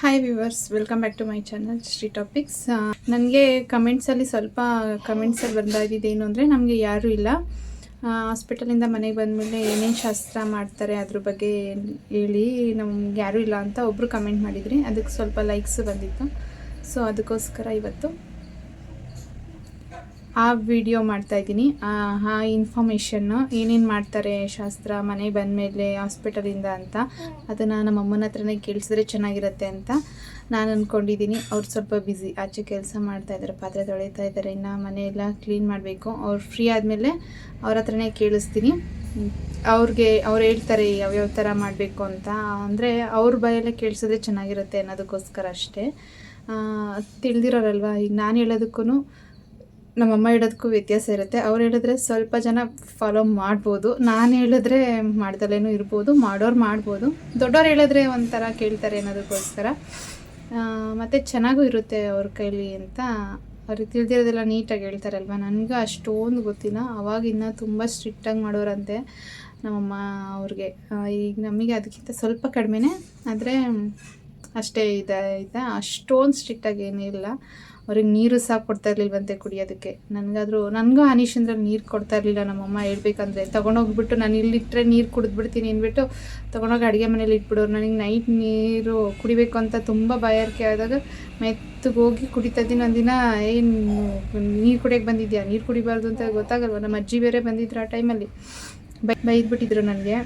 Hi viewers welcome back to my channel three topics ನನಗೆ ಕಮೆಂಟ್ಸಲ್ಲಿ ಸ್ವಲ್ಪ ಕಮೆಂಟ್ಸಲ್ಲಿ ಬಂದಾಗಿದೆ ಏನು ಅಂದರೆ, ನಮಗೆ ಯಾರೂ ಇಲ್ಲ. ಹಾಸ್ಪಿಟಲಿಂದ ಮನೆಗೆ ಬಂದಮೇಲೆ ಏನೇನು ಶಾಸ್ತ್ರ ಮಾಡ್ತಾರೆ ಅದ್ರ ಬಗ್ಗೆ ಹೇಳಿ ನಮ್ಗೆ ಯಾರೂ ಇಲ್ಲ ಅಂತ ಒಬ್ಬರು ಕಮೆಂಟ್ ಮಾಡಿದ್ರಿ. ಅದಕ್ಕೆ ಸ್ವಲ್ಪ ಲೈಕ್ಸ್ ಬಂದಿತ್ತು. ಸೊ ಅದಕ್ಕೋಸ್ಕರ ಇವತ್ತು ಆ ವಿಡಿಯೋ ಮಾಡ್ತಾ ಇದ್ದೀನಿ. ಆ ಇನ್ಫಾರ್ಮೇಷನ್ನು ಏನೇನು ಮಾಡ್ತಾರೆ ಶಾಸ್ತ್ರ, ಮನೆ ಬಂದಮೇಲೆ ಹಾಸ್ಪಿಟಲಿಂದ ಅಂತ, ಅದನ್ನು ನಮ್ಮ ಅಮ್ಮನ ಹತ್ರನೇ ಕೇಳಿಸಿದ್ರೆ ಚೆನ್ನಾಗಿರುತ್ತೆ ಅಂತ ನಾನು ಅಂದ್ಕೊಂಡಿದ್ದೀನಿ ಅವ್ರು ಸ್ವಲ್ಪ ಬ್ಯುಸಿ ಆಚೆ ಕೆಲಸ ಮಾಡ್ತಾ ಇದ್ದಾರೆ ಪಾತ್ರೆ ತೊಳಿತಾ ಇದ್ದಾರೆ ಇನ್ನು ಮನೆಯೆಲ್ಲ ಕ್ಲೀನ್ ಮಾಡಬೇಕು. ಅವ್ರು ಫ್ರೀ ಆದಮೇಲೆ ಅವ್ರ ಹತ್ರನೇ ಕೇಳಿಸ್ತೀನಿ. ಅವ್ರಿಗೆ, ಅವ್ರು ಹೇಳ್ತಾರೆ ಯಾವ್ಯಾವ ಥರ ಮಾಡಬೇಕು ಅಂತ. ಅಂದರೆ ಅವ್ರ ಬಾಯಲ್ಲೇ ಕೇಳಿಸಿದ್ರೆ ಚೆನ್ನಾಗಿರುತ್ತೆ ಅನ್ನೋದಕ್ಕೋಸ್ಕರ ಅಷ್ಟೇ. ತಿಳಿದಿರೋರಲ್ವಾ? ಈಗ ನಾನು ಹೇಳೋದಕ್ಕೂ ನಮ್ಮಮ್ಮ ಹೇಳೋದಕ್ಕೂ ವ್ಯತ್ಯಾಸ ಇರುತ್ತೆ. ಅವ್ರು ಹೇಳಿದ್ರೆ ಸ್ವಲ್ಪ ಜನ ಫಾಲೋ ಮಾಡ್ಬೋದು. ನಾನು ಹೇಳಿದ್ರೆ ಮಾಡ್ದಲೇನೂ ಇರ್ಬೋದು. ಮಾಡೋರು ಮಾಡ್ಬೋದು. ದೊಡ್ಡವ್ರು ಹೇಳಿದ್ರೆ ಒಂಥರ ಕೇಳ್ತಾರೆ ಅನ್ನೋದಕ್ಕೋಸ್ಕರ. ಮತ್ತು ಚೆನ್ನಾಗೂ ಇರುತ್ತೆ ಅವ್ರ ಕೈಲಿ ಅಂತ. ಅವ್ರಿಗೆ ತಿಳಿದಿರೋದೆಲ್ಲ ನೀಟಾಗಿ ಹೇಳ್ತಾರಲ್ವ? ನನಗೆ ಅಷ್ಟೊಂದು ಗೊತ್ತಿಲ್ಲ. ಅವಾಗಿನ್ನ ತುಂಬ ಸ್ಟ್ರಿಕ್ಟಾಗಿ ಮಾಡೋರಂತೆ ನಮ್ಮಮ್ಮ ಅವ್ರಿಗೆ. ಈಗ ನಮಗೆ ಅದಕ್ಕಿಂತ ಸ್ವಲ್ಪ ಕಡಿಮೆನೇ, ಆದರೆ ಅಷ್ಟೇ ಇದೆ ಇದೆ. ಅಷ್ಟೊಂದು ಸ್ಟ್ರಿಕ್ಟಾಗಿ ಏನಿಲ್ಲ. ಅವ್ರಿಗೆ ನೀರು ಸಹ ಕೊಡ್ತಾ ಇರ್ಲಿಲ್ವಂತೆ ಕುಡಿಯೋದಕ್ಕೆ. ನನಗಾದರೂ, ನನಗೂ ಅನೀಶ್ ಅಂದ್ರೆ ನೀರು ಕೊಡ್ತಾ ಇರಲಿಲ್ಲ. ನಮ್ಮಮ್ಮ ಹೇಳ್ಬೇಕಂದ್ರೆ, ತೊಗೊಂಡೋಗ್ಬಿಟ್ಟು ನಾನು ಇಲ್ಲಿಟ್ಟರೆ ನೀರು ಕುಡಿದ್ಬಿಡ್ತೀನಿ ಅಂದ್ಬಿಟ್ಟು ತೊಗೊಂಡೋಗಿ ಅಡುಗೆ ಮನೇಲಿ ಇಟ್ಬಿಡೋರು. ನನಗೆ ನೈಟ್ ನೀರು ಕುಡಿಬೇಕು ಅಂತ ತುಂಬ ಬಾಯಾರಿಕೆ ಆದಾಗ ಮೆತ್ತಗೆ ಹೋಗಿ ಕುಡಿತಾ ಇದ್ದೀನಿ. ಒಂದಿನ, ಏನು ನೀರು ಕುಡಿಯೋಕ್ಕೆ ಬಂದಿದ್ಯಾ? ನೀರು ಕುಡಿಬಾರ್ದು ಅಂತ ಗೊತ್ತಾಗಲ್ವ? ನಮ್ಮ ಅಜ್ಜಿ ಬೇರೆ ಬಂದಿದ್ರು ಆ ಟೈಮಲ್ಲಿ ಬೈ, ಬೈದ್ಬಿಟ್ಟಿದ್ರು ನನಗೆ.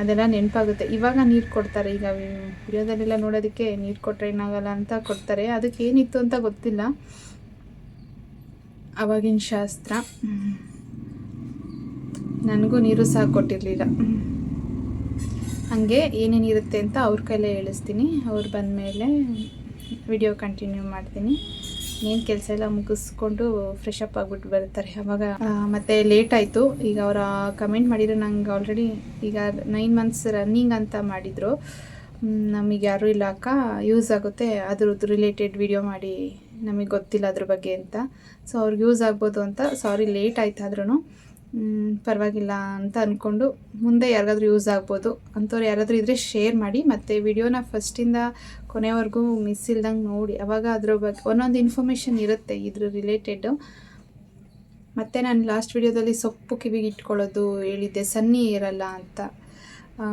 ಅದೆಲ್ಲ ನೆನಪಾಗುತ್ತೆ. ಇವಾಗ ನೀರು ಕೊಡ್ತಾರೆ. ಈಗ ವಿಡಿಯೋದಲ್ಲೆಲ್ಲ ನೋಡೋದಕ್ಕೆ ನೀರು ಕೊಟ್ಟರೆ ಏನಾಗಲ್ಲ ಅಂತ ಕೊಡ್ತಾರೆ. ಅದಕ್ಕೆ ಏನಿತ್ತು ಅಂತ ಗೊತ್ತಿಲ್ಲ. ಅವಾಗಿನ ಶಾಸ್ತ್ರ. ನನಗೂ ನೀರು ಸಹ ಕೊಟ್ಟಿರಲಿಲ್ಲ. ಹಾಗೆ ಏನೇನಿರುತ್ತೆ ಅಂತ ಅವ್ರ ಕೈಲೇ ಹೇಳಿಸ್ತೀನಿ. ಅವ್ರು ಬಂದಮೇಲೆ ವಿಡಿಯೋ ಕಂಟಿನ್ಯೂ ಮಾಡ್ತೀನಿ. ಏನು ಕೆಲಸ ಎಲ್ಲ ಮುಗಿಸ್ಕೊಂಡು ಫ್ರೆಶ್ ಅಪ್ ಆಗಿಬಿಟ್ಟು ಬರ್ತಾರೆ. ಅವಾಗ ಮತ್ತೆ ಲೇಟ್ ಆಯಿತು. ಈಗ ಅವರ ಕಮೆಂಟ್ ಮಾಡಿದ್ರು ನಂಗೆ ಆಲ್ರೆಡಿ ಈಗ ನೈನ್ ಮಂತ್ಸ್ ರನ್ನಿಂಗ್ ಅಂತ ಮಾಡಿದರು. ನಮಗೆ ಯಾರೂ ಇಲ್ಲ ಅಕ್ಕ. ಯೂಸ್ ಆಗುತ್ತೆ. ಅದ್ರದ್ದು ರಿಲೇಟೆಡ್ ವಿಡಿಯೋ ಮಾಡಿ ನಮಗೆ ಗೊತ್ತಿಲ್ಲ ಅದ್ರ ಬಗ್ಗೆ ಅಂತ. ಸೊ ಅವ್ರಿಗೆ ಯೂಸ್ ಆಗ್ಬೋದು ಅಂತ. ಸಾರಿ ಲೇಟ್ ಆಯ್ತು ಆದ್ರೂ ಪರವಾಗಿಲ್ಲ ಅಂತ ಅಂದ್ಕೊಂಡು ಮುಂದೆ ಯಾರಿಗಾದ್ರೂ ಯೂಸ್ ಆಗ್ಬೋದು. ಅಂಥವ್ರು ಯಾರಾದರೂ ಇದ್ದರೆ ಶೇರ್ ಮಾಡಿ ಮತ್ತು ವಿಡಿಯೋನ ಫಸ್ಟಿಂದ ಕೊನೆವರೆಗೂ ಮಿಸ್ ಇಲ್ದಂಗೆ ನೋಡಿ ಅವಾಗ ಅದ್ರ ಬಗ್ಗೆ ಒಂದೊಂದು ಇನ್ಫಾರ್ಮೇಷನ್ ಇರುತ್ತೆ ಇದ್ರ ರಿಲೇಟೆಡ್ ಮತ್ತು ನಾನು ಲಾಸ್ಟ್ ವಿಡಿಯೋದಲ್ಲಿ ಸೊಪ್ಪು ಕಿವಿಗೆ ಇಟ್ಕೊಳ್ಳೋದು ಹೇಳಿದ್ದೆ ಸನ್ನಿ ಇರಲ್ಲ ಅಂತ. ಆ,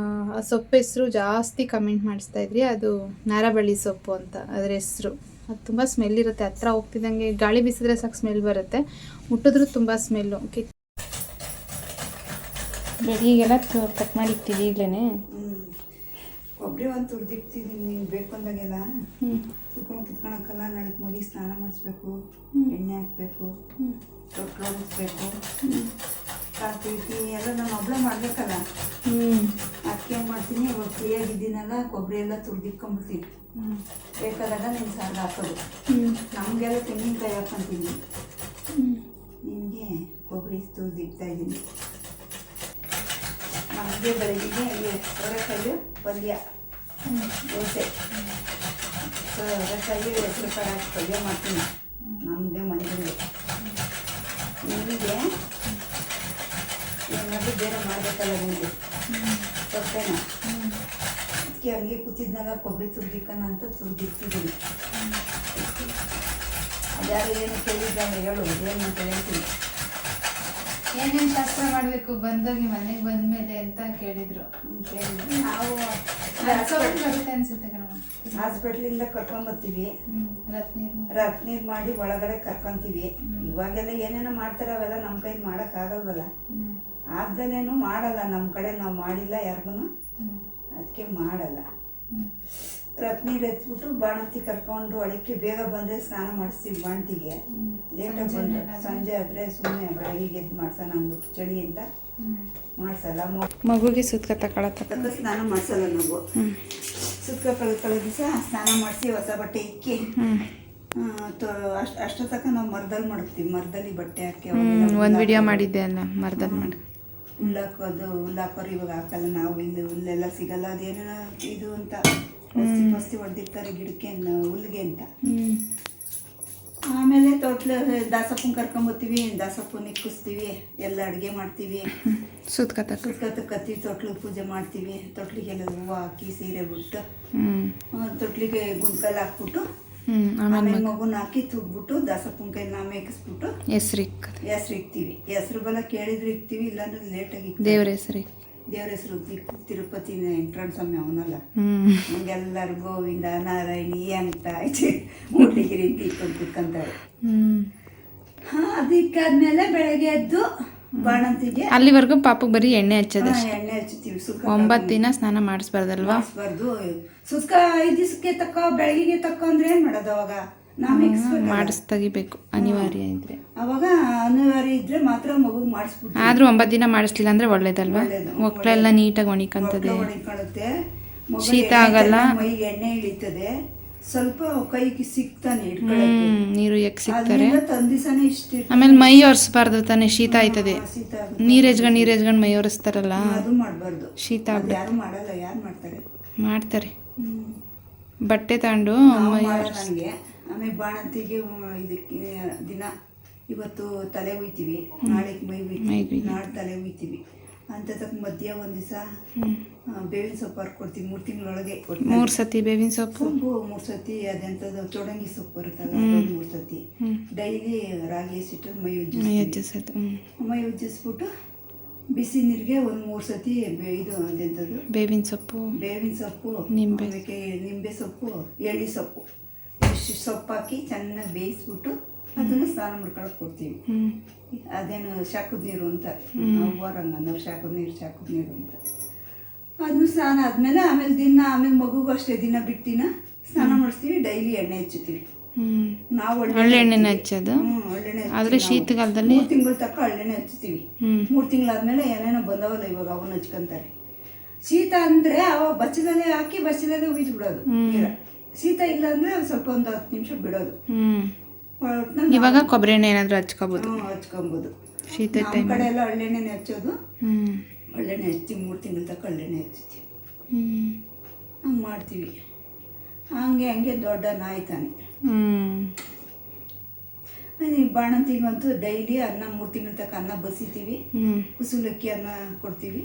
ಸೊಪ್ಪು ಹೆಸರು ಜಾಸ್ತಿ ಕಮೆಂಟ್ ಮಾಡಿಸ್ತಾ ಇದ್ರಿ ಅದು ನಾರಬಳ್ಳಿ ಸೊಪ್ಪು ಅಂತ ಅದರ ಹೆಸರು. ಅದು ತುಂಬ ಸ್ಮೆಲ್ ಇರುತ್ತೆ ಹತ್ರ ಹೋಗ್ತಿದ್ದಂಗೆ ಗಾಳಿ ಬೀಸಿದ್ರೆ ಸಾಕು ಸ್ಮೆಲ್ ಬರುತ್ತೆ ಮುಟ್ಟಿದ್ರು ತುಂಬ ಸ್ಮೆಲ್ಲು ಬೆಳಿಗ್ಗೆಲ್ಲ ಕಟ್ ಮಾಡಿಕ್ತೀವಿ ಈಗಲೇ ಹ್ಮ್. ಕೊಬ್ಬರಿ ಒಂದು ತುರ್ದಿಕ್ತಿದ್ದೀನಿ ನೀನು ಬೇಕು ಅಂದಾಗೆಲ್ಲ. ಹ್ಞೂ ತುರ್ಕೊಂಡು ಕಿತ್ಕೊಳಕ್ಕಲ್ಲ ನಾಳೆ ಮಗಿ ಸ್ನಾನ ಮಾಡಿಸ್ಬೇಕು ಎಣ್ಣೆ ಹಾಕ್ಬೇಕು ತೊಟ್ಲು ಒಡಿಸ್ಬೇಕು ಕಾಫಿ ಟೀ ಎಲ್ಲ ನಾನು ಒಬ್ಬಳೆ ಮಾಡಬೇಕಲ್ಲ. ಹ್ಞೂ ಅದಕ್ಕೆ ಏನು ಮಾಡ್ತೀನಿ ಇವಾಗ ಫ್ರೀಯಾಗಿದ್ದೀನಲ್ಲ ಕೊಬ್ಬರಿ ಎಲ್ಲ ತುರ್ದಿಕ್ಕೊಂಬಿಡ್ತೀನಿ ಹ್ಞೂ ಬೇಕಾದಾಗ ನೀನು ಸಾರು ಹಾಕೋದು. ಹ್ಞೂ ನಮಗೆಲ್ಲ ತೆಂಗಿನಕಾಯಿ ಹಾಕ್ಕೊಂತೀನಿ ಹ್ಞೂ ನಿನಗೆ ಕೊಬ್ಬರಿ ತುರ್ದಿಕ್ತಾ ಇದ್ದೀನಿ. ನಮಗೆ ಅಲ್ಲಿ ಸೋರೆಕಾಯಿ ಪಲ್ಯ, ದೋಸೆ. ಸೋರೆಕಾಯಿ ಹೆಸರು ಕಾಳು ಹಾಕಿ ಪಲ್ಯ ಮಾಡ್ತೀನಿ. ನಮಗೆ ಮನೆಯಲ್ಲಿ ನಿಮಗೆ ಏನಾದರೂ ಬೇರೆ ಮಾಡಬೇಕಲ್ಲ ನಿಮಗೆ? ಸೊಪ್ಪೇನ? ಅದಕ್ಕೆ ಹಂಗೆ ಕೂತಿದ್ದಾಗ ಕೊಬ್ಬರಿ ತುರ್ದಿಕ್ಕನ ಅಂತ ತುರ್ದಿಕ್ತಿದ್ದೀನಿ ಅದ್ಯಾರು ಏನು ಕೇಳಿದ್ದಲ್ಲ ಹೇಳು, ಏನು ಅಂತ ಹೇಳ್ತೀನಿ. ಏನೇನು ಶಾಸ್ತ್ರ ಮಾಡಬೇಕು? ಬಂದೋಗಿ ಮನೆಗೆ ಬಂದಮೇಲೆ ಅಂತ ಕೇಳಿದ್ರು. ಅಂತ ಹೇಳಿದ್ರೆ ನಾವು ರಸವನ್ನ ಬರುತ್ತೆ ಅನ್ಸುತ್ತೆ ಕಣಮ್ಮ. ಹಾಸ್ಪಿಟ್ಲಿಂದ ಕರ್ಕೊಂಬರ್ತೀವಿ ರತ್ನೀರು ರತ್ ನೀರು. ಮಾಡಿ ಒಳಗಡೆ ಕರ್ಕೊಂತೀವಿ. ಇವಾಗೆಲ್ಲ ಏನೇನೋ ಮಾಡ್ತಾರೆ ಅವೆಲ್ಲ ನಮ್ಮ ಕೈ ಮಾಡೋಕ್ಕಾಗಲ್ವಲ್ಲ ಆಗಲ್ವಲ್ಲ ಆಗ್ದಲೇನು ಮಾಡಲ್ಲ. ನಮ್ಮ ಕಡೆ ನಾವು ಮಾಡಿಲ್ಲ ಯಾರಿಗೂ ಅದಕ್ಕೆ ಮಾಡಲ್ಲ. ಹ್ಞೂ ರತ್ ನೀರು ಎತ್ಬಿಟ್ಟು ಬಾಣಂತಿ ಕರ್ಕೊಂಡು ಒಳಕ್ಕೆ ಬೇಗ ಬಂದರೆ ಸ್ನಾನ ಮಾಡಿಸ್ತೀವಿ ಬಾಣಂತಿಗೆ. ಲೇಟಾಗಿ ಬಂದರೆ ಸಂಜೆ ಆದರೆ ಸುಮ್ಮನೆ ಬೆಳಗ್ಗೆ ಎದ್ದು ಮಾಡ್ಸೋಣ ಅಂದ್ಬಿಟ್ಟು ಚಳಿ ಅಂತ ಮಾಡ್ಸಲ್ಲ. ಮಗುಗೆ ಸುತ್ತಕ ತಕ್ಕ ಸ್ನಾನ ಮಾಡಿಸಲ್ಲ ನಾವು ಸುತ್ತಕ ಕಳೆದ ದಿವಸ ಸ್ನಾನ ಮಾಡಿಸಿ ಹೊಸ ಬಟ್ಟೆ ಇಕ್ಕಿ. ಅಷ್ಟು ಅಷ್ಟು ತನಕ ನಾವು ಮರದಲ್ಲಿ ಮಾಡ್ತೀವಿ ಮರದಲ್ಲಿ ಬಟ್ಟೆ ಹಾಕಿ ಒಂದು ವಿಡಿಯೋ ಮಾಡಿದ್ದೆ ಅಲ್ಲ ಮರದಲ್ಲಿ ಮಾಡಿ ಹುಲ್ಲಾಕೋದು ಹುಲ್ಲಾಕೋರು ಇವಾಗ ಹಾಕಲ್ಲ ನಾವು ಇಲ್ಲಿ ಹುಲ್ಲೆಲ್ಲ ಸಿಗಲ್ಲ ಅದೇನೋ ಇದು ಅಂತ. ಔಷಧಿ ಪಸ್ತಿ ಹೊಡೆದಿರ್ತಾರೆ ಗಿಡಕ್ಕೆ ಹುಲ್ಗೆ ಅಂತ. ಆಮೇಲೆ ತೋಟ್ಲ ದಾಸಪ್ಪನ ಕರ್ಕೊಂಬತ್ತೀವಿ ದಾಸಪ್ಪನ ಇಕ್ಕಿಸ್ತೀವಿ ಎಲ್ಲ ಅಡುಗೆ ಮಾಡ್ತೀವಿ. ಸುತ್ತ ತಕ್ಕ ಸುತ್ತ ಕತ್ತಿ ತೊಟ್ಲು ಪೂಜೆ ಮಾಡ್ತೀವಿ. ತೊಟ್ಲಿಗೆಲ್ಲ ಹೂವು ಹಾಕಿ ಸೀರೆ ಬಿಟ್ಟು ತೊಟ್ಲಿಗೆ ಗುಂಡ್ಕಲ್ ಹಾಕ್ಬಿಟ್ಟು ಆಮೇಲೆ ಮಗುನ ಹಾಕಿ ತುಗ್ಬಿಟ್ಟು ದಾಸಪ್ಪನ ಕೈನ ಮೇಕಿಸ್ಬಿಟ್ಟು ಹೆಸ್ರಿಕ್ ಹೆಸ್ರು ಇಕ್ತೀವಿ. ಹೆಸ್ರು ಬಲ ಕೇಳಿದ್ರೆ ಇಕ್ತೀವಿ ಇಲ್ಲಾಂದ್ರೆ ಲೇಟಾಗಿ ದೇವ್ರ ಹೆಸ್ರಿಗೆ ದೇವ್ರ ಹೆಸರು ತಿರುಪತಿ ವೆಂಕಟರಮಣ ಸ್ವಾಮಿ ಅವನಲ್ಲ. ನಮ್ಗೆಲ್ಲರೂ ಗೋವಿಂದ ನಾರಾಯಣಿ ಅಂತ ಐತಿ. ಮೂಡ್ಲಿಗಿರಿ ಅಂತ ಇಟ್ಕೊಂಡು ಕುತ್ಕೊಂತಾರೆ ಹಾ ಅದಕ್ಕಾದ್ಮೇಲೆ ಬೆಳಗ್ಗೆ ಎದ್ದು ಬಾಣಂತಿಗೆ ಅಲ್ಲಿವರೆಗೂ ಪಾಪಕ್ಕೆ ಬರೀ ಎಣ್ಣೆ ಹಚ್ಚದ ಎಣ್ಣೆ ಹಚ್ಚುತ್ತೀವಿ ಸುಕ್ಕ ಒಂಬತ್ತು ದಿನ ಸ್ನಾನ ಮಾಡಿಸ್ಬಾರ್ದಲ್ವಾ? ಮಾಡಿಸ್ಬಾರ್ದು. ಸುಸ್ಕ ಐದು ದಿವಸಕ್ಕೆ ತಕ್ಕ ಬೆಳಗಿಗೆ ತಕ್ಕ ಅಂದ್ರೆ ಏನ್ ಮಾಡೋದು ಅವಾಗ? ನಾವು ಮಾಡಿಸ್ ತೆಗಿಬೇಕು. ಅನಿವಾರ್ಯ ಇದ್ರೆ. ಅವಾಗ ಅನಿವಾರ್ಯ ಇದ್ರೆ ಮಾತ್ರ ಮಗುಗೆ ಮಾಡಿಸ್ಬಿಟ್ಟು ಆದ್ರೂ ಒಂಬತ್ತು ದಿನ ಮಾಡಿಸ್ಲಿಲ್ಲ ಅಂದ್ರೆ ಒಳ್ಳೇದಲ್ವಾ? ಒಳ್ಳೇದು. ಮಕ್ಕಳೆಲ್ಲ ನೀಟಾಗಿ ಒಣಿಕಂತದೆ ಶೀತ ಆಗಲ್ಲ. ಮೈಗೆ ಎಣ್ಣೆ ಇಳಿತದೆ. ಸ್ವಲ್ಪ ಕೈಗೆ ಸಿಗ್ತಾನೆ ನೀರು ಯಾಕೆ ಸಿಗ್ತಾರೆ? ಆಮೇಲೆ ಮೈ ಒರೆಸ್ಬಾರ್ದು ತಾನೆ ಶೀತ ಆಯ್ತದೆ. ನೀರು ನೀರ್ ನೀರು ಎಜ್ಕೊಂಡ್ ಮೈ ಒರೆಸ್ತಾರಲ್ಲ? ಅದು ಮಾಡಬಾರ್ದು. ಶೀತ ಯಾರು ಮಾಡಲ್ಲ ಯಾರು ಮಾಡ್ತಾರೆ? ಮಾಡ್ತಾರೆ. ಬಟ್ಟೆ ತಗೊಂಡು ಮೈ ಆಮೇಲೆ ಬಾಣಂತಿಗೆ ಇದಕ್ಕೆ ದಿನ ಇವತ್ತು ತಲೆ ಉಯ್ತೀವಿ ನಾಳೆಗೆ ಮೈ ಉಯ್ತೀವಿ. ನಾಳೆ ತಲೆ ಉಯ್ತೀವಿ ಅಂತ ತಕ್ಕ ಮಧ್ಯ ಒಂದು ದಿವಸ ಬೇವಿನ ಸೊಪ್ಪು ಹರ್ಕೊಡ್ತೀವಿ ಮೂರು ತಿಂಗಳೊಳಗೆ ಮೂರು ಸತಿ ಬೇವಿನ ಸೊಪ್ಪು? ಸೊಪ್ಪು ಮೂರು ಸತಿ ಅದೆಂಥದ್ದು ಚೋಡಂಗಿ ಸೊಪ್ಪು ಬರುತ್ತಲ್ಲ ಮೂರು ಸತಿ. ಡೈಲಿ ರಾಗಿ ಹಸಿಟ್ಟು ಮೈ ಉಜ್ಜಿಸ್ತೀವಿ. ಮೈ ಉಜ್ಜಿಸ್ಬಿಟ್ಟು ಬಿಸಿ ನೀರಿಗೆ ಒಂದು ಮೂರು ಸತಿ ಇದು ಅದೆಂಥದ್ದು ಬೇವಿನ ಸೊಪ್ಪು ಬೇವಿನ ಸೊಪ್ಪು ನಿಂಬೆ. ನಿಂಬೆ ಸೊಪ್ಪು ಎಳ್ಳಿ ಸೊಪ್ಪು. ಸೊಪ್ಪು ಹಾಕಿ ಚೆನ್ನಾಗಿ ಬೇಯಿಸ್ಬಿಟ್ಟು ಅದನ್ನು ಸ್ನಾನ ಮಾಡ್ಕೊಳಕ್ ಕೊಡ್ತೀವಿ. ಅದೇನು ಶಾಖದ ನೀರು ಅಂತ. ಬರಂಗ ನಾವು ಶಾಖದ ನೀರು ಶಾಖದ ನೀರು ಅಂತ. ಅದನ್ನು ಸ್ನಾನ ಆದ್ಮೇಲೆ ಆಮೇಲೆ ದಿನ ಆಮೇಲೆ ಮಗುಗೂ ಅಷ್ಟೇ ದಿನ ಬಿಟ್ಟಿನ ಸ್ನಾನ ಮಾಡಿಸ್ತೀವಿ ಡೈಲಿ ಎಣ್ಣೆ ಹಚ್ಚುತ್ತೀವಿ. ನಾವು ಒಳ್ಳೆ ಎಣ್ಣೆನ ಹಚ್ಚೋದು? ಆದ್ರೆ ಶೀತಕಾಲದಲ್ಲಿ ಮೂರು ತಿಂಗಳು ತಕ್ಕ ಒಳ್ಳೆಣ್ಣೆ ಹ್ಮ್. ಮೂರು ತಿಂಗಳಾದ್ಮೇಲೆ ಏನೇನೋ ಬಂದವಲ್ಲ ಇವಾಗ ಅವನ್ನ ಹಚ್ಕೊಂತಾರೆ. ಶೀತ ಅಂದ್ರೆ ಅವ ಬಚ್ಚಲಲ್ಲೇ ಹಾಕಿ ಬಚ್ಚಲಲ್ಲೇ ಉಯ್ದು ಬಿಡೋದು. ಶೀತ ಇಲ್ಲ ಅಂದ್ರೆ ಸ್ವಲ್ಪ ಒಂದು ಹತ್ತು ನಿಮಿಷ ಬಿಡೋದು. ಇವಾಗ ಕೊಬ್ಬರಿ ಎಣ್ಣೆ ಏನಾದರೂ ಹಚ್ಕೋಬೋದು? ಹಚ್ಕೊಬೋದು. ಶೀತ ಟೈಮ್ ಕಡೆ ಎಲ್ಲ ಒಳ್ಳೆಣ್ಣೆನೆ ಹಚ್ಚೋದು. ಹ್ಮ್. ಒಳ್ಳೆಣ್ಣೆ ಹಚ್ಚಿ ಮೂರು ತಿಂಗಳ ತಕ್ಕ ಒಳ್ಳೆಣ್ಣೆ ಹಚ್ತೀವಿ ಹಂಗೆ ಮಾಡ್ತೀವಿ. ಹಂಗೆ ಹಂಗೆ ದೊಡ್ಡ ನಾಯಿ ತಾನೆ. ಬಾಣಂತಿಗಂತೂ ಡೈಲಿ ಅನ್ನ ಮೂರು ತಿಂಗಳ ತಕ್ಕ ಅನ್ನ ಬಸಿತೀವಿ. ಕುಸುಲಕ್ಕಿ ಅನ್ನ ಕೊಡ್ತೀವಿ.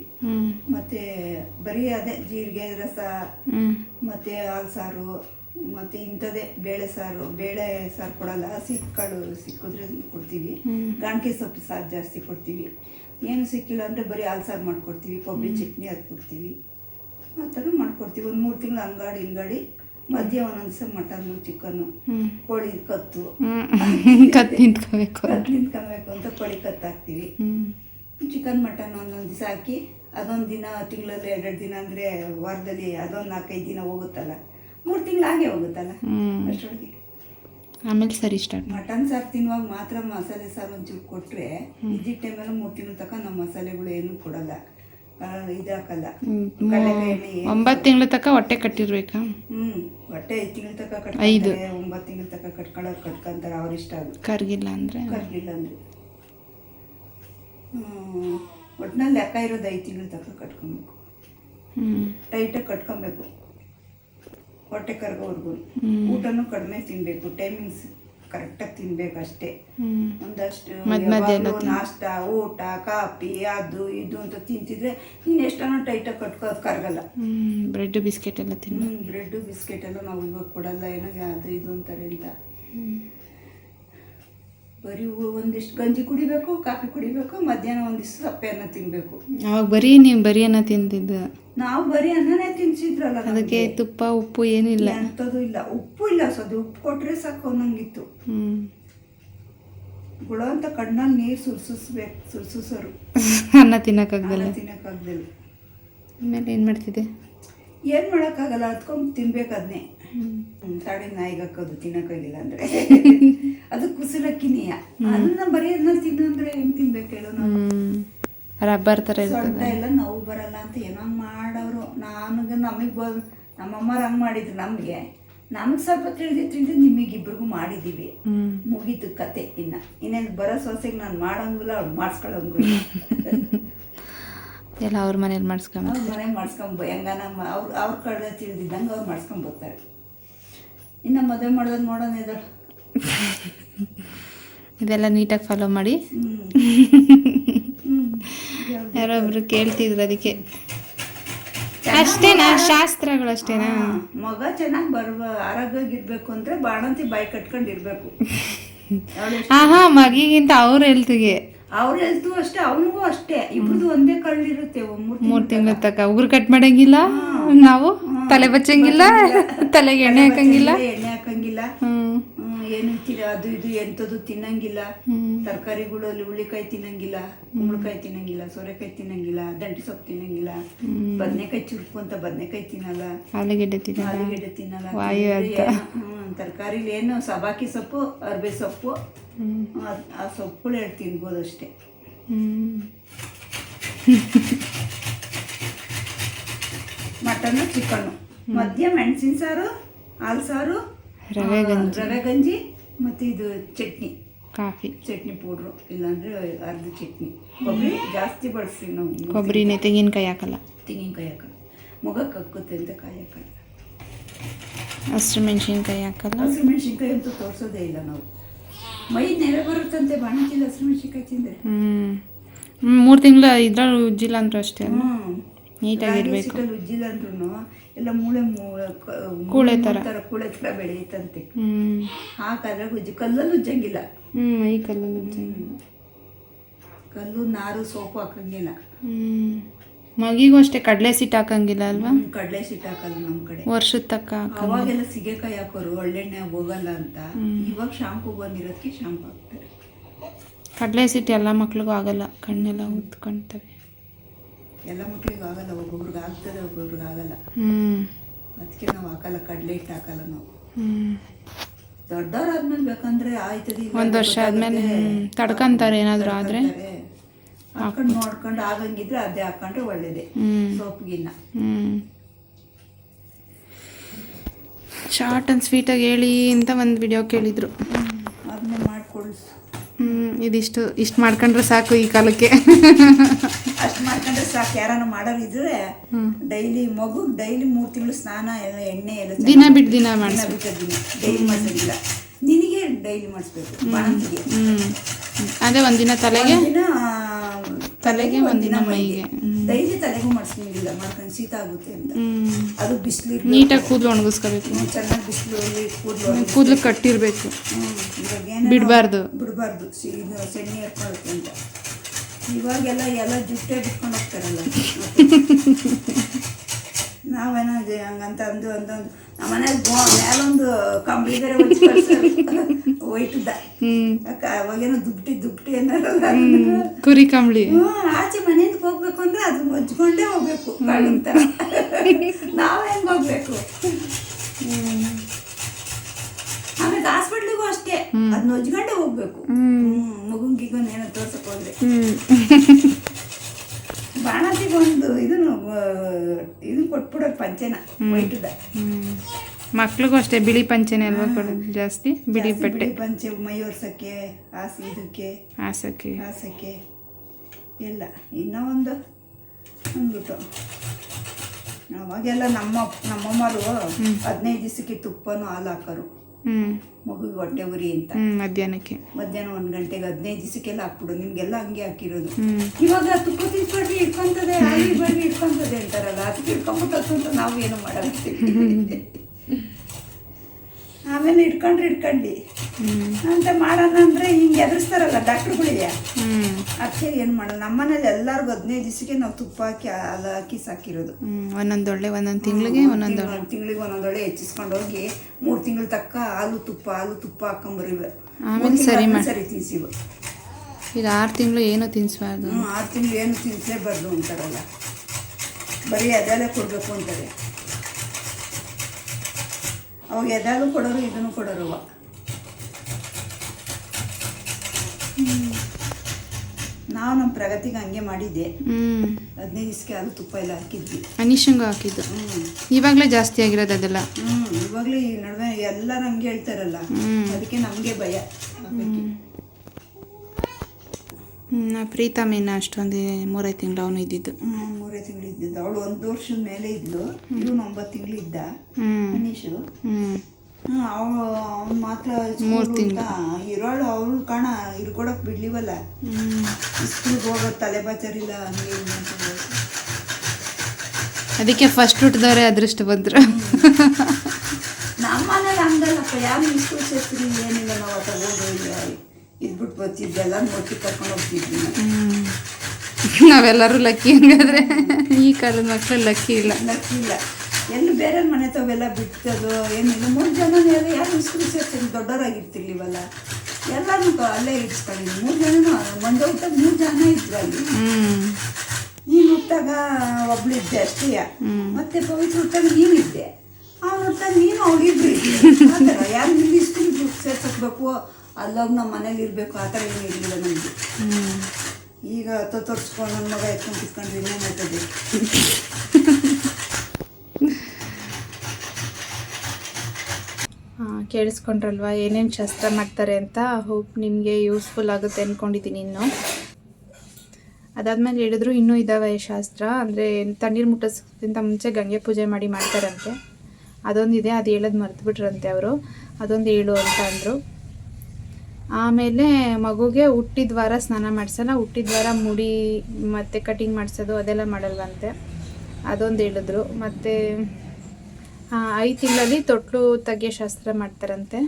ಮತ್ತೆ ಬರೀ ಅದೇ ಜೀರಿಗೆ ರಸ ಮತ್ತು ಹಾಲು ಸಾರು. ಮತ್ತು ಇಂಥದ್ದೇ ಬೇಳೆ ಸಾರು ಬೇಳೆ ಸಾರು ಕೊಡಲ್ಲ ಸಿಕ್ಕಳು ಕಾಳು ಸಿಕ್ಕಿದ್ರೆ ಕೊಡ್ತೀವಿ. ಗಾಣಿಕೆ ಸೊಪ್ಪು ಸಾರು ಜಾಸ್ತಿ ಕೊಡ್ತೀವಿ. ಏನು ಸಿಕ್ಕಿಲ್ಲ ಅಂದರೆ ಬರೀ ಹಾಲು ಸಾರು ಮಾಡ್ಕೊಡ್ತೀವಿ ಕೊಬ್ಬರಿ ಚಟ್ನಿ ಅದು ಕೊಡ್ತೀವಿ. ಆ ಥರ ಮಾಡ್ಕೊಡ್ತೀವಿ. ಒಂದು ಮೂರು ತಿಂಗಳು ಅಂಗಾಡಿ ಹಿಂಗಾಡಿ ಮಧ್ಯ ಒಂದೊಂದು ದಿವಸ ಮಟನ್ನು ಚಿಕನ್ನು ಕೋಳಿ ಕತ್ತು. ಕತ್ತು ಕತ್ ನಿಂತ್ಕೋಬೇಕು. ಕತ್ತು ನಿಂತ್ಕೊಬೇಕು ಅಂತ ಕೋಳಿ ಕತ್ತು ಹಾಕ್ತೀವಿ. ಚಿಕನ್ ಮಟನ್ ಒಂದೊಂದು ದಿವಸ ಹಾಕಿ ಅದೊಂದು ದಿನ ತಿಂಗಳಲ್ಲಿ ಎರಡೆರಡು ದಿನ ಅಂದರೆ ವಾರದಲ್ಲಿ ಅದೊಂದು ನಾಲ್ಕೈದು ದಿನ ಹೋಗುತ್ತಲ್ಲ. ಮೂರು ತಿಂಗಳು ಹಾಗೆ ಹೋಗುತ್ತಲ್ಲ ಹ್ಮ್. ಅಷ್ಟರೊಳಗೆ ಆಮೇಲೆ ಸರಿ ಸ್ಟಾರ್ಟ್ ಮಟನ್ ಸಾರು ತಿನ್ನುವಾಗ ಮಾತ್ರ ಮಸಾಲೆ ಸಾರು ಒಂಚೂರು ಕೊಟ್ಟರೆ ಇದ್ದಿದ್ದ ಟೈಮಲ್ಲಿ ಮೂರು ತಿಂಗಳು ತನಕ ನಾವು ಮಸಾಲೆಗಳು ಏನೂ ಕೊಡಲ್ಲ. ಇದಾಕಲ್ಲ. ಒಂಬತ್ತು ತಿಂಗಳ ತನಕ ಹೊಟ್ಟೆ ಕಟ್ಟಿರ್ಬೇಕಾ? ಹ್ಞೂ ಹೊಟ್ಟೆ ಐದು ತಿಂಗಳ ತನಕ ಐದು. ಕಟ್ಕೊಂತಾರೆ ಒಂಬತ್ತು ತಿಂಗಳ ತನಕ ಕಟ್ಕೊಳ್ಳೋರು ಕಟ್ಕೊಂತಾರೆ ಅವ್ರ ಇಷ್ಟ ಅದು ಕರ್ಗಿಲ್ಲ ಅಂದ್ರೆ? ಕರ್ಗಿಲ್ಲ ಅಂದರೆ. ಒಟ್ಟಿನಲ್ಲಿ ಲೆಕ್ಕ ಇರೋದು ಐದು ತಿಂಗಳ ತನಕ ಕಟ್ಕೊಬೇಕು. ಹ್ಞೂ ಟೈಟಾಗಿ ಕಟ್ಕೊಬೇಕು. ಹೊಟ್ಟೆ ಕರ್ಗೋವರೆಗೂ ಹ್ಮ್. ಊಟನೂ ಕಡಿಮೆ ತಿನ್ಬೇಕು ಟೈಮಿಂಗ್ಸ್ ಕರೆಕ್ಟಾಗಿ ತಿನ್ಬೇಕು ಅಷ್ಟೇ. ಒಂದಷ್ಟು ನಾಷ್ಟ ಊಟ ಕಾಫಿ ಅದು ಇದು ಅಂತ ತಿಂತಿದ್ರೆ ನೀನು ಎಷ್ಟೋ ಟೈಟಾಗಿ ಕಟ್ಕೋದು ಕರಗಲ್ಲ. ಬ್ರೆಡ್ ಬಿಸ್ಕೆಟ್ ಎಲ್ಲ ತಿನ್ನು. ಬ್ರೆಡ್ ಬಿಸ್ಕೆಟ್ ಎಲ್ಲ ನಾವು ಇವಾಗ ಕೊಡಲ್ಲ ಏನೋ ಅದು ಇದು ಅಂತಾರೆ ಅಂತ. ಬರೀ ಒಂದಿಷ್ಟು ಗಂಜಿ ಕುಡಿಬೇಕು ಕಾಫಿ ಕುಡಿಬೇಕು ಮಧ್ಯಾಹ್ನ ಒಂದಿಷ್ಟು ಸಪ್ಪೆ ಅನ್ನ ತಿನ್ನಬೇಕು ಅವಾಗ ಬರೀ ನೀವು ಬರೀ ಅನ್ನ ತಿಂದಿದ್ದು? ನಾವು ಬರೀ ಅನ್ನನೇ ತಿನ್ಸಿದ್ರಲ್ಲ ಅದಕ್ಕೆ ತುಪ್ಪ ಉಪ್ಪು ಏನಿಲ್ಲ ಅಂಥದ್ದು ಇಲ್ಲ. ಉಪ್ಪು ಇಲ್ಲ ಸದು ಉಪ್ಪು ಕೊಟ್ಟರೆ ಸಾಕು ಅನ್ನಂಗಿತ್ತು. ಗುಳ ಅಂತ ಕಣ್ಣಲ್ಲಿ ನೀರು ಸುರ್ಸಿಸ್ಬೇಕು ಸುರ್ಸಿಸೋರು. ಅನ್ನ ತಿನ್ನಕ್ಕಾಗ್ದಲ್ಲ? ತಿನ್ನೋಕ್ಕಾಗ್ದಲ್ಲ. ಆಮೇಲೆ ಏನು ಮಾಡ್ತಿದ್ದೆ? ಏನು ಮಾಡೋಕ್ಕಾಗಲ್ಲ ಹತ್ಕೊಂಡು ತಿನ್ಬೇಕು ಅದನ್ನೇ ತಾಡಿ ನಾಯಿಗೆ ಹಾಕೋದು ತಿನ್ನಕ್ಕಾಗಿಲ್ಲ ಅಂದ್ರೆ. ಅದು ಕುಸುಲಕ್ಕಿನಿಯ. ಅದನ್ನ ಬರೀ ಅದನ್ನ ತಿನ್ನು ಅಂದ್ರೆ ಹೆಂಗ್ ತಿನ್ಬೇಕು ಹೇಳು ನಾವು? ರಬ್ಬರ್ ತರ ಸೊಂಟ ಎಲ್ಲ ನೋವು ಬರಲ್ಲ ಅಂತ ಏನೋ ಮಾಡೋರು. ನನಗೆ ನಮಗೆ ಬ ನಮ್ಮಮ್ಮರು ಹಂಗ್ ಮಾಡಿದ್ರು ನಮಗೆ. ನಮ್ಗೆ ಸ್ವಲ್ಪ ತಿಳಿದಿತ್ತು ತಿಳಿದು ನಿಮಗಿಬ್ರಿಗೂ ಮಾಡಿದ್ದೀವಿ ಮುಗೀತು ಕತೆ ಇನ್ನ. ಇನ್ನೇನು ಬರೋ ಸೊಸೆಗೆ ನಾನು ಮಾಡಂಗಿಲ್ಲ ಅವ್ರು ಮಾಡಿಸ್ಕೊಳಂಗಿಲ್ಲ ಎಲ್ಲ ಅವ್ರ ಮನೇಲಿ ಮಾಡಿಸ್ಕೊಂಬ ಅವ್ರ ಮನೆ ಮಾಡಿಸ್ಕೊಂಬ ಹೆಂಗ ನಮ್ಮ ಅವ್ರು ಅವ್ರ ಕಡೆ ತಿಳಿದಿದ್ದಂಗೆ ಅವ್ರು ಮಾಡಿಸ್ಕೊಂಬರ್ತಾರೆ ಇನ್ನು ಮದುವೆ ಮಾಡೋದು ನೋಡೋಣ ಇದ್ದಾಳೆ ಇದೆಲ್ಲ ನೀಟಾಗಿ ಫಾಲೋ ಮಾಡಿ. ಯಾರೊಬ್ರು ಕೇಳ್ತಿದ್ರು ಅದಕ್ಕೆ. ಅಷ್ಟೇನಾ? ಶಾಸ್ತ್ರಗಳು ಅಷ್ಟೇನಾ? ಮಗ ಚೆನ್ನಾಗಿ ಬರ್ಬ ಆರೋಗ್ಯವಾಗಿರ್ಬೇಕು ಅಂದ್ರೆ ಬಾಣಂತಿ ಬಾಯಿ ಕಟ್ಕೊಂಡಿರ್ಬೇಕು. ಆಹಾ ಮಗಿಗಿಂತ ಅವ್ರ ಹೆಲ್ತ್ಗೆ. ಅವ್ರ ಹೆಲ್ತ್ ಅಷ್ಟೇ ಅವನಿಗೂ ಅಷ್ಟೇ. ಇಬ್ರದ್ದು ಒಂದೇ ಕಳ್ಳಿರುತ್ತೆ ಮೂರು ಮೂರ್ ತಿಂಗಳ ತಕ ಉಗುರು ಕಟ್ ಮಾಡಂಗಿಲ್ಲ ನಾವು? ತಲೆ ಬಚ್ಚಂಗಿಲ್ಲ? ತಲೆಗೆ ಎಣ್ಣೆ ಹಾಕಂಗಿಲ್ಲ? ಎಣ್ಣೆ ಹಾಕಂಗಿಲ್ಲ. ಏನು ತಿನ್ನ ಅದು ಇದು ಎಂಥದ್ದು ತಿನ್ನಂಗಿಲ್ಲ. ತರಕಾರಿಗಳು ತರಕಾರಿಗಳಲ್ಲಿ ಹುಳಿಕಾಯಿ ತಿನ್ನಂಗಿಲ್ಲ ಕುಂಬಳಕಾಯಿ ತಿನ್ನಂಗಿಲ್ಲ ಸೋರೆಕಾಯಿ ತಿನ್ನಂಗಿಲ್ಲ ದಂಟಿ ಸೊಪ್ಪು ತಿನ್ನಂಗಿಲ್ಲ ಬದನೆಕಾಯಿ ಚುರುಕು ಅಂತ ಬದನೆಕಾಯಿ ತಿನ್ನಲ್ಲ. ಆಲೂಗೆಡ್ಡೆ ತಿನ್ನಲ್ಲ? ಆಲೂಗೆಡ್ಡೆ ತಿನ್ನಲ್ಲ. ತರಕಾರಿಲಿ ಏನು? ಸಬಾಕಿ ಸೊಪ್ಪು ಅರ್ಬೆ ಸೊಪ್ಪು. ಆ ಸೊಪ್ಪುಗಳು ಹೇಳಿ ತಿನ್ಬೋದು ಅಷ್ಟೇ. ಮಟನ್ನು ಚಿಕನ್ನು ಮಧ್ಯ ಮೆಣಸಿನ ಸಾರು ಹಾಲು ಸಾರು ರವೆ ಗಂಜಿ. ರವೆ ಗಂಜಿ ಮತ್ತು ಇದು ಚಟ್ನಿ. ಕಾಫಿ. ಚಟ್ನಿ ಪೌಡ್ರು ಇಲ್ಲಾಂದರೆ ಅರ್ಧ ಚಟ್ನಿ. ಕೊಬ್ಬರಿ ಜಾಸ್ತಿ ಬಳಸ್ತೀವಿ ನಾವು. ಕೊಬ್ಬರಿನೇ ತೆಂಗಿನಕಾಯಿ ಹಾಕಲ್ಲ? ತೆಂಗಿನಕಾಯಿ ಹಾಕಲ್ಲ. ಮುಖಕ್ಕೆ ಕಕ್ಕುತ್ತೆ ಅಂತ ಕಾಯಿ ಹಾಕಲ್ಲ. ಹಸಿರು ಮೆಣಸಿನ್ಕಾಯಿ ಹಾಕಲ್ಲ? ಹಸಿರು ಮೆಣಸಿನ್ಕಾಯಿ ಅಂತೂ ತೋರಿಸೋದೇ ಇಲ್ಲ ನಾವು. ಮೈ ನೆರೆ ಬರುತ್ತಂತೆ ಬಾಣಂತಿಲ್ಲ ಹಸಿರು ಮೆಣಸಿನ್ಕಾಯಿ ತಿಂದರೆ. ಹ್ಞೂ ಮೂರು ಮೂರ್ ತಿಂಗಳ ಇದ್ರಲ್ಲಿ ಉಜ್ಜಿಲ್ಲ ಅಂದ್ರೂ ಅಷ್ಟೇ ನೀಟಾಗಿ ಹ್ಞೂ ನೀಟಾಗಿರ್ಬೇಕು. ಉಜ್ಜಿಲ್ಲ ಅಂದ್ರೂ ಎಲ್ಲ ಮೂಳೆ ಕೂಳೆ ತರ. ಥರ. ಕೂಳೆ ಥರ ಬೆಳೆಯುತ್ತಂತೆ. ಹಾಕಾದ್ರೆ ಉಜ್ಜಿ ಕಲ್ಲಲ್ಲಿ ಉಜ್ಜಂಗಿಲ್ಲ. ಹ್ಮ್ ಈ ಕಲ್ಲಲ್ಲಿ ಕಲ್ಲು ನಾರು ಸೋಪು ಹಾಕಂಗಿಲ್ಲ. ಹ್ಮ್. ಮಗಿಗೂ ಅಷ್ಟೇ ಕಡಲೆ ಸಿಟ್ಟು ಹಾಕಂಗಿಲ್ಲ ಅಲ್ವಾ? ಕಡಲೆ ಸಿಟ್ಟು ಹಾಕಲ್ಲ ನಮ್ಮ ಕಡೆ. ವರ್ಷದ ತಕ್ಕ ಅವಾಗೆಲ್ಲ ಸಿಗೆಕಾಯಿ ಹಾಕೋರು ಒಳ್ಳೆಣ್ಣೆ ಹೋಗಲ್ಲ ಅಂತ. ಇವಾಗ ಶಾಂಪು ಬಂದಿರೋದಕ್ಕೆ ಶಾಂಪು ಹಾಕ್ತಾರೆ. ಕಡಲೆ ಸಿಟ್ಟು ಎಲ್ಲ ಮಕ್ಳಿಗೂ ಆಗಲ್ಲ. ಕಣ್ಣೆಲ್ಲ ಉತ್ಕೊಂತವೆ. ಎಲ್ಲ ಮಕ್ಳಿಗೂ ಆಗಲ್ಲ ಒಬ್ಬೊಬ್ರಿಗೆ ಆಗ್ತದೆ ಒಬ್ಬೊಬ್ರಿಗೆ ಆಗಲ್ಲ. ಅದಕ್ಕೆ ನಾವು ಹಾಕಲ್ಲ ಕಡಲೆ ಹಿಟ್ಟು ಹಾಕಲ್ಲ ನಾವು. ದೊಡ್ಡವ್ರಾದ್ಮೇಲೆ ಬೇಕಂದ್ರೆ ಆಯ್ತದೆ ಒಂದು ವರ್ಷ ಆದ್ಮೇಲೆ ತಡ್ಕಂತಾರೆ ಏನಾದ್ರು ಆದ್ರೆ. ಹಾಕೊಂಡು ನೋಡ್ಕೊಂಡು ಆಗಂಗಿದ್ರೆ ಅದೇ ಹಾಕೊಂಡ್ರೆ ಒಳ್ಳೇದೇ. ಸೋಪ್ಗಿನ್ನ. ಶಾರ್ಟ್ ಅಂಡ್ ಸ್ವೀಟಾಗಿ ಹೇಳಿ ಅಂತ ಒಂದು ವಿಡಿಯೋ ಕೇಳಿದರು. ಅದನ್ನೇ ಮಾಡ್ಕೊಳ್ಸು. ಇದಿಷ್ಟು ಇಷ್ಟು ಮಾಡ್ಕೊಂಡ್ರೆ ಸಾಕು ಈ ಕಾಲಕ್ಕೆ. ಅಷ್ಟು ಮಾಡ್ಕೊಂಡ್ರೆ ಸಾಕು ಯಾರನ್ನ ಮಾಡೋರು ಇದ್ರೆ ಡೈಲಿ ಮಗು ಡೈಲಿ ಮೂರು ತಿಂಗಳು ಸ್ನಾನ ಎಣ್ಣೆ ಎಲ್ಲ ದಿನ ಬಿಟ್ಟು ದಿನ ದಿನ ಮಾಡಿಸ್ ಬಿಟ್ಟ ದಿನ ಡೈಲಿ ಮಾಡಿಸೋದಿಲ್ಲ. ನಿನಗೆ ಡೈಲಿ ಮಾಡಿಸ್ಬೇಕು ಬಾಣಂತಿಗೆ ಅದೇ ಒಂದಿನ ತಲೆಗೆ? ಒಂದಿನ ತಲೆಗೆ ಒಂದಿನ ಮೈಗೆ. ಡೈಲಿ ತಲೆಗೂ ಮಾಡಿಸ್ಕೊಂಡಿಲ್ಲ ಮಾಡ್ಕೊಂಡು ಶೀತ ಆಗುತ್ತೆ ಅಂತ. ಅದು ಬಿಸಿಲು ನೀಟಾಗಿ ಕೂದಲು ಒಣಗಿಸ್ಕೋಬೇಕು. ಚೆನ್ನಾಗಿ ಬಿಸಿಲು ಕೂದಲು ಕೂದಲು ಕಟ್ಟಿರ್ಬೇಕು. ಬಿಡಬಾರ್ದು. ಬಿಡಬಾರ್ದು. ಸೆಣ್ಣೆ ಏರ್ಕೊಳ್ಳುತ್ತೆ ಅಂತ. ಇವಾಗೆಲ್ಲ ಎಲ್ಲ ಜುಟ್ಟೆ ಬಿಟ್ಕೊಂಡು ಹೋಗ್ತಾರಲ್ಲ. ನಾವೇನೋ ಹಂಗಂತ ಅಂದು ಅಂದೊಂದು ನಮ್ಮ ಮನೇಲಿ ಗೋ ಮೇಲೊಂದು ಕಂಬಳಿ ಬೇರೆ ಒಯ್ತದ ಹ್ಮ್. ಅಕ್ಕ ಅವಾಗೇನೋ ದುಪ್ಟಿ ದುಪ್ಟಿ ಏನಾರಲ್ಲ ಕುರಿ ಕಂಬಳಿ. ಆಚೆ ಮನೆಯಿಂದ ಹೋಗ್ಬೇಕು ಅಂದ್ರೆ ಅದು ಹೊಜ್ಕೊಂಡೇ ಹೋಗ್ಬೇಕು ಕಾಳಿನ ತರ ನಾವು ಹೆಂಗೆ ಹೋಗ್ಬೇಕು? ಆಮೇಲೆ ಹಾಸ್ಪಿಟ್ಲಿಗೂ ಅಷ್ಟೇ. ಅದನ್ನ ಹೊಜ್ಕೊಂಡೇ ಹೋಗ್ಬೇಕು. ಹ್ಮ್. ಮಗುಂಗಿಗೊಂದ್ ಏನೋ ತೋರ್ಸಕ್ ಹೋದ್ರೆ. ಒಂದು ಇದನ್ನು ಇದನ್ನ ಕೊಟ್ಬಿಡೋದು ಪಂಚೆನ ವೈಟದ. ಮಕ್ಳಿಗೂ ಅಷ್ಟೇ ಬಿಳಿ ಪಂಚೆನೆ ಅಲ್ವಾ ಕೊಡೋದು? ಜಾಸ್ತಿ ಬಿಳಿ ಬಟ್ಟೆ. ಪಂಚೆ ಮೈ ಒರ್ಸಕ್ಕೆ ಹಾಸಿ ಇದಕ್ಕೆ ಹಾಸಕ್ಕೆ. ಹಾಸಕ್ಕೆ ಎಲ್ಲ. ಇನ್ನೂ ಒಂದು ಅಂದ್ಬಿಟ್ಟು. ಅವಾಗೆಲ್ಲ ನಮ್ಮ ನಮ್ಮಮ್ಮರು ಹದಿನೈದು ದಿವಸಕ್ಕೆ ತುಪ್ಪನೂ ಹಾಲು ಹಾಕೋರು. ಮಗುಗೆ ಹೊಟ್ಟೆ ಉರಿ ಅಂತ. ಮಧ್ಯಾಹ್ನಕ್ಕೆ. ಮಧ್ಯಾಹ್ನ ಒಂದ್ ಗಂಟೆಗೆ ಹದಿನೈದು ದಿವಸಕ್ಕೆಲ್ಲ ಹಾಕ್ಬಿಡು ನಿಮ್ಗೆಲ್ಲ ಹಂಗೆ ಹಾಕಿರೋದು. ಇವಾಗ ತುಪ್ಪ ತಿನ್ಸ್ಕೊಡ್ರಿ ಇಟ್ಕೊಂತದೆ ಬರ್ರಿ ಇಟ್ಕೊಂತದೆ ಅಂತಾರಲ್ಲ ಅದಕ್ಕೆ ಇಟ್ಕೊಂಬಿಟ್ಟು ಅಂತ ನಾವು ಏನು ಮಾಡಲ್ಲ ಆಮೇಲೆ ಇಟ್ಕೊಂಡ್ರೆ ಇಟ್ಕೊಂಡಿ. ಅಂತ ಮಾಡೋಣ ಅಂದ್ರೆ ಹಿಂಗೆ ಎದುರಿಸ್ತಾರಲ್ಲ ಡಾಕ್ಟ್ರುಗಳಿಗೆ. ಅದಕ್ಕೆ ಏನು ಮಾಡಲ್ಲ. ನಮ್ಮನೇಲಿ ಎಲ್ಲರಿಗೂ ಹದಿನೈದು ದಿವಸಕ್ಕೆ ನಾವು ತುಪ್ಪ ಹಾಕಿ ಹಾಲು ಹಾಕಿ ಸಾಕಿರೋದು. ಒಂದೊಂದೊಳ್ಳೆ ಒಂದೊಂದು ಒಳ್ಳೆ ಒಂದೊಂದು ತಿಂಗಳಿಗೆ ಒಂದೊಂದು ಒಳ್ಳೆ. ತಿಂಗಳಿಗೆ ಹೆಚ್ಚಿಸ್ಕೊಂಡು ಹೋಗಿ ಮೂರು ತಿಂಗಳ ತಕ್ಕ ಹಾಲು ತುಪ್ಪ ಹಾಲು ತುಪ್ಪ ಹಾಕೊಂಬರಿವೆ. ಆಮೇಲೆ ಸರಿ ಸರಿ ತಿನ್ಸಿವು. ಈಗ ಆರು ತಿಂಗಳು ಏನು ತಿನ್ಸಬಾರ್ದು? ಆರು ತಿಂಗಳು ಏನು ತಿನ್ಸಲೇಬಾರ್ದು ಅಂತಾರಲ್ಲ. ಬರೀ ಅದೆಲ್ಲ ಕೊಡಬೇಕು ಅಂತಾರೆ. ಅವಾಗ ಎದಾಲು ಕೊಡೋರು ಇದನ್ನು ಕೊಡೋರು ನಾವು ನಮ್ಮ ಪ್ರಗತಿಗೆ ಹಂಗೆ ಮಾಡಿದ್ದೆ. ಹದಿನೈದು ದಿವಸಕ್ಕೆ ಅದು ತುಪ್ಪ ಎಲ್ಲ ಹಾಕಿದ್ವಿ. ಅನಿಶಂಗ ಹಾಕಿದ್ದು. ಇವಾಗಲೇ ಜಾಸ್ತಿ ಆಗಿರೋದು ಅದೆಲ್ಲ? ಹ್ಞೂ ಇವಾಗಲೇ ಈ ನಡುವೆ ಎಲ್ಲರೂ ಹಂಗೆ ಹೇಳ್ತಾರಲ್ಲ. ಅದಕ್ಕೆ ನಮಗೆ ಭಯ. ಪ್ರೀತಮೇನ ಅಷ್ಟೊಂದು ಮೂರೇ ತಿಂಗಳು ಅವನು ಇದ್ದಿದ್ದು. ಮೂರೇ ತಿಂಗಳು ಇದ್ದಿದ್ದು. ಅವಳು ಒಂದು ವರ್ಷದ ಮೇಲೆ ಇದ್ಲು. ಇವನು ಒಂಬತ್ತು ತಿಂಗಳು ಇದ್ದ. ಮನೀಶು. ಅವಳು ಅವ್ನು ಮಾತ್ರ ಮೂರ್ ತಿಂಗಳ. ಇರೋಳು ಅವಳು ಕಾಣ ಇರ್ಕೊಡಕ್ ಬಿಡ್ಲಿವಲ್ಲ. ಹ್ಮ್. ಸ್ಕೂಲ್ಗೆ ಹೋಗೋದು ತಲೆ ಬಾಚರಿಲ್ಲ ಹಂಗೆ ಅದಕ್ಕೆ ಫಸ್ಟ್ ಹುಟ್ಟಿದವರೇ ಅದೃಷ್ಟ ಬಂದರು. ನಮ್ಮ ಮನೇಲಿ ಹಂಗಲ್ಲಪ್ಪ. ಯಾರು ಇಷ್ಟು ಸೇರ್ತೀರಿ ಏನಿಲ್ಲ ನಾವು ಓದೋ ಇಲ್ಲ ಇದ್ಬಿಟ್ಟು ಬರ್ತಿದ್ದೆಲ್ಲ ಒಟ್ಟಿಗೆ ಕರ್ಕೊಂಡು ಹೋಗ್ತಿದ್ವಿ ನಾವು. ನಾವೆಲ್ಲರೂ ಲಕ್ಕಿ ಹಂಗಾದ್ರೆ. ಈ ಕಾಲದ ಮಕ್ಕಳು ಲಕ್ಕಿ ಇಲ್ಲ. ಲಕ್ಕಿ ಇಲ್ಲ. ಎಲ್ಲಿ ಬೇರೆ ಮನೆ ತಾವೆಲ್ಲ ಬಿಟ್ಟದು ಏನಿಲ್ಲ. ಮೂರು ಜನ ಯಾರು ಇಸ್ಕೂಲ್ ಸೇರ್ತೀನಿ ದೊಡ್ಡವರಾಗಿರ್ತಿರ್ಲಿವಲ್ಲ. ಎಲ್ಲರೂ ಅಲ್ಲೇ ಇಡ್ಸ್ಕೊಂಡಿದ್ವಿ ಮೂರು ಜನ ಮಂದಿ ಹೋಗ್ತಾಗ ಮೂರು ಜನ ಇದ್ರು ಅಲ್ಲಿ. ನೀನು ಹುಟ್ಟಾಗ ಒಬ್ಳಿದ್ದೆ ಅಷ್ಟೇ. ಮತ್ತೆ ಪವಿತ್ರ ಹುಟ್ಟಾಗ ನೀನಿದ್ದೆ ಅವ್ರ ಹುಟ್ಟಾಗ ನೀನು ಅವಳಿದ್ರು ಆ ಥರ. ಯಾರು ಇಲ್ಲಿ ಇಸ್ಕೂಲ್ ಸೇರ್ಸಕ್ಬೇಕು ಅಲ್ಲೋಗಿ ನಮ್ಮ ಮನೇಲಿ ಇರಬೇಕು ಆ ಥರ ಏನು ಇರಲಿಲ್ಲ ನಮಗೆ. ಈಗ ಹತ್ತು ತೋರಿಸ್ಕೊಂಡು ನನ್ನ ಮಗ ಎತ್ಕೊಂಡು ಕುತ್ಕೊಂಡ್ರೆ ಇನ್ನೇನಾಗ್ತದೆ ಆ, ಕೇಳಿಸ್ಕೊಂಡ್ರಲ್ವಾ? ಏನೇನು ಶಾಸ್ತ್ರ ಮಾಡ್ತಾರೆ ಅಂತ ಹೋಪ್ ನಿಮಗೆ ಯೂಸ್ಫುಲ್ ಆಗುತ್ತೆ ಅಂದ್ಕೊಂಡಿದ್ದೀನಿ ಇನ್ನು. ಅದಾದ್ಮೇಲೆ ಹೇಳಿದ್ರು ಇನ್ನೂ ಇದ್ದಾವೆ ಶಾಸ್ತ್ರ. ಅಂದರೆ ತಣ್ಣೀರು ಮುಟ್ಟಿಸೋಕ್ಕಿಂತ ಮುಂಚೆ ಗಂಗೆ ಪೂಜೆ ಮಾಡಿ ಮಾಡ್ತಾರಂತೆ. ಅದೊಂದಿದೆ ಅದು ಹೇಳೋದು ಮರೆತುಬಿಟ್ರಂತೆ ಅವರು. ಅದೊಂದು ಹೇಳು ಅಂತ ಅಂದರು. ಆಮೇಲೆ ಮಗುಗೆ ಹುಟ್ಟಿದ ವಾರ ಸ್ನಾನ ಮಾಡಿಸಲ್ಲ ಹುಟ್ಟಿದ ವಾರ ಮುಡಿ ಮತ್ತು ಕಟಿಂಗ್ ಮಾಡಿಸೋದು ಅದೆಲ್ಲ ಮಾಡಲ್ವಂತೆ. ಅದೊಂದು ಹೇಳಿದ್ರು. ಮತ್ತು ಐದು ತಿಂಗಳಲ್ಲಿ ತೊಟ್ಲು ತೆಗಿಯೋ ಶಾಸ್ತ್ರ ಮಾಡ್ತಾರಂತೆ.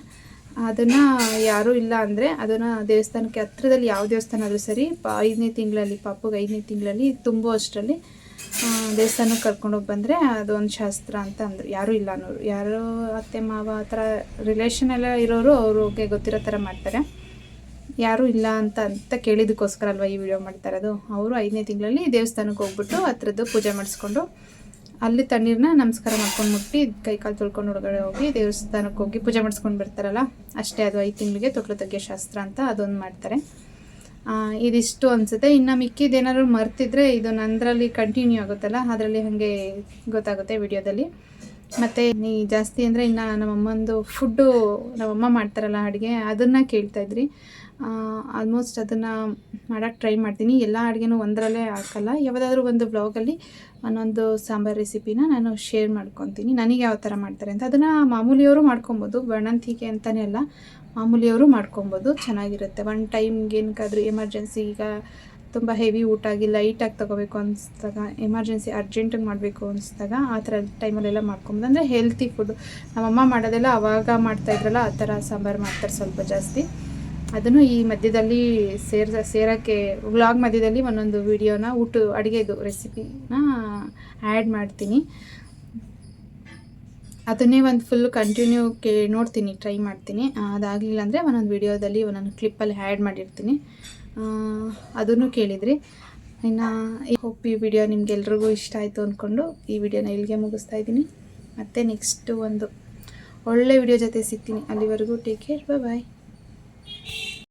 ಅದನ್ನು ಯಾರೂ ಇಲ್ಲ ಅಂದರೆ ಅದನ್ನು ದೇವಸ್ಥಾನಕ್ಕೆ ಹತ್ರದಲ್ಲಿ ಯಾವ ದೇವಸ್ಥಾನ ಆದರೂ ಸರಿ ಐದನೇ ತಿಂಗಳಲ್ಲಿ ಪಾಪುಗೆ ಐದನೇ ತಿಂಗಳಲ್ಲಿ ತುಂಬೋ ಅಷ್ಟರಲ್ಲಿ ಆ, ದೇವಸ್ಥಾನಕ್ಕೆ ಕರ್ಕೊಂಡೋಗಿ ಬಂದರೆ ಅದೊಂದು ಶಾಸ್ತ್ರ ಅಂತ ಅಂದರು. ಯಾರೂ ಇಲ್ಲ ಅನ್ನೋರು. ಯಾರು ಅತ್ತೆ, ಮಾವ ಆ ಥರ ರಿಲೇಷನ್ ಎಲ್ಲ ಇರೋರು ಅವ್ರಿಗೆ ಗೊತ್ತಿರೋ ಥರ ಮಾಡ್ತಾರೆ. ಯಾರೂ ಇಲ್ಲ ಅಂತ ಅಂತ ಕೇಳಿದ್ದಕ್ಕೋಸ್ಕರ ಅಲ್ವಾ ಈ ವಿಡಿಯೋ ಮಾಡ್ತಾ ಇರೋದು? ಅವರು ಐದನೇ ತಿಂಗಳಲ್ಲಿ ದೇವಸ್ಥಾನಕ್ಕೆ ಹೋಗ್ಬಿಟ್ಟು ಹತ್ರದ್ದು ಪೂಜೆ ಮಾಡಿಸ್ಕೊಂಡು ಅಲ್ಲಿ ತಣ್ಣೀರನ್ನ ನಮಸ್ಕಾರ ಮಾಡ್ಕೊಂಡು ಮುಟ್ಟಿ ಕೈ ಕಾಲು ತೊಳ್ಕೊಂಡು ಒಳಗಡೆ ಹೋಗಿ ದೇವಸ್ಥಾನಕ್ಕೆ ಹೋಗಿ ಪೂಜೆ ಮಾಡಿಸ್ಕೊಂಡು ಬರ್ತಾರಲ್ಲ, ಅಷ್ಟೇ ಅದು ಐದು ತಿಂಗಳಿಗೆ ತೊಟ್ಲು ತೆಗಿಯೋ ಶಾಸ್ತ್ರ ಅಂತ ಅದೊಂದು ಮಾಡ್ತಾರೆ. ಇದಿಷ್ಟು ಅನಿಸುತ್ತೆ. ಇನ್ನು ಮಿಕ್ಕಿದೇನಾದ್ರು ಮರ್ತಿದ್ರೆ ಇದು ನಂದರಲ್ಲಿ ಕಂಟಿನ್ಯೂ ಆಗುತ್ತಲ್ಲ, ಅದರಲ್ಲಿ ಹಾಗೆ ಗೊತ್ತಾಗುತ್ತೆ ವಿಡಿಯೋದಲ್ಲಿ. ಮತ್ತು ನೀ ಜಾಸ್ತಿ ಅಂದರೆ ಇನ್ನು ನಮ್ಮಮ್ಮಂದು ಫುಡ್ಡು ನಮ್ಮಮ್ಮ ಮಾಡ್ತಾರಲ್ಲ ಅಡುಗೆ, ಅದನ್ನು ಕೇಳ್ತಾಯಿದ್ರಿ ಆಲ್ಮೋಸ್ಟ್ ಅದನ್ನು ಮಾಡೋಕ್ಕೆ ಟ್ರೈ ಮಾಡ್ತೀನಿ. ಎಲ್ಲ ಅಡುಗೆನೂ ಒಂದರಲ್ಲೇ ಹಾಕಲ್ಲ. ಯಾವುದಾದ್ರೂ ಒಂದು ಬ್ಲಾಗಲ್ಲಿ ಒಂದೊಂದು ಸಾಂಬಾರು ರೆಸಿಪಿನ ನಾನು ಶೇರ್ ಮಾಡ್ಕೊತೀನಿ. ನನಗೆ ಯಾವ ಥರ ಮಾಡ್ತಾರೆ ಅಂತ. ಅದನ್ನು ಮಾಮೂಲಿಯವರು ಮಾಡ್ಕೊಬೋದು. ಬಣಂತಿಗೆ ಅಂತಲೇ ಅಲ್ಲ. ಮಾಮೂಲಿಯವರು ಮಾಡ್ಕೊಬೋದು, ಚೆನ್ನಾಗಿರುತ್ತೆ. ಒನ್ ಟೈಮ್ಗೆ ಏನಕ್ಕಾದ್ರೂ ಎಮರ್ಜೆನ್ಸಿ ಈಗ ತುಂಬ ಹೆವಿ ಊಟ ಆಗಿ ಲೈಟಾಗಿ ತೊಗೋಬೇಕು ಅನಿಸ್ದಾಗ ಎಮರ್ಜೆನ್ಸಿ ಅರ್ಜೆಂಟಾಗಿ ಮಾಡಬೇಕು ಅನಿಸ್ದಾಗ ಆ ಥರ ಟೈಮಲ್ಲೆಲ್ಲ ಮಾಡ್ಕೊಬೋದು. ಅಂದರೆ ಹೆಲ್ತಿ ಫುಡ್ ನಮ್ಮಮ್ಮ ಮಾಡೋದೆಲ್ಲ ಅವಾಗ ಮಾಡ್ತಾಯಿದ್ರಲ್ಲ ಆ ಥರ ಸಾಂಬಾರು ಮಾಡ್ತಾರೆ ಸ್ವಲ್ಪ ಜಾಸ್ತಿ. ಅದನ್ನು ಈ ಮಧ್ಯದಲ್ಲಿ ಸೇರ್ ಸೇರೋಕ್ಕೆ ವ್ಲಾಗ್ ಮಧ್ಯದಲ್ಲಿ ಒಂದೊಂದು ವಿಡಿಯೋನ ಊಟ ಅಡುಗೆದು ರೆಸಿಪಿನ ಆ್ಯಡ್ ಮಾಡ್ತೀನಿ. ಅದನ್ನೇ ಒಂದು ಫುಲ್ ಕಂಟಿನ್ಯೂ ಕೇ ನೋಡ್ತೀನಿ ಟ್ರೈ ಮಾಡ್ತೀನಿ. ಅದಾಗಲಿಲ್ಲ ಅಂದರೆ ಒಂದೊಂದು ವಿಡಿಯೋದಲ್ಲಿ ಒಂದೊಂದು ಕ್ಲಿಪ್ಪಲ್ಲಿ ಆ್ಯಡ್ ಮಾಡಿರ್ತೀನಿ. ಅದನ್ನು ಕೇಳಿದ್ರಿ. ಇನ್ನು ಈ ಹೋಪ್ ಈ ವಿಡಿಯೋ ನಿಮ್ಗೆಲ್ರಿಗೂ ಇಷ್ಟ ಆಯಿತು ಅಂದ್ಕೊಂಡು ಈ ವಿಡಿಯೋನ ಇಲ್ಲಿಗೆ ಮುಗಿಸ್ತಾ ಇದ್ದೀನಿ. ಮತ್ತು ನೆಕ್ಸ್ಟು ಒಂದು ಒಳ್ಳೆ ವಿಡಿಯೋ ಜೊತೆ ಸಿಗ್ತೀನಿ. ಅಲ್ಲಿವರೆಗೂ ಟೇಕ್ ಕೇರ್ ಬಾಯ್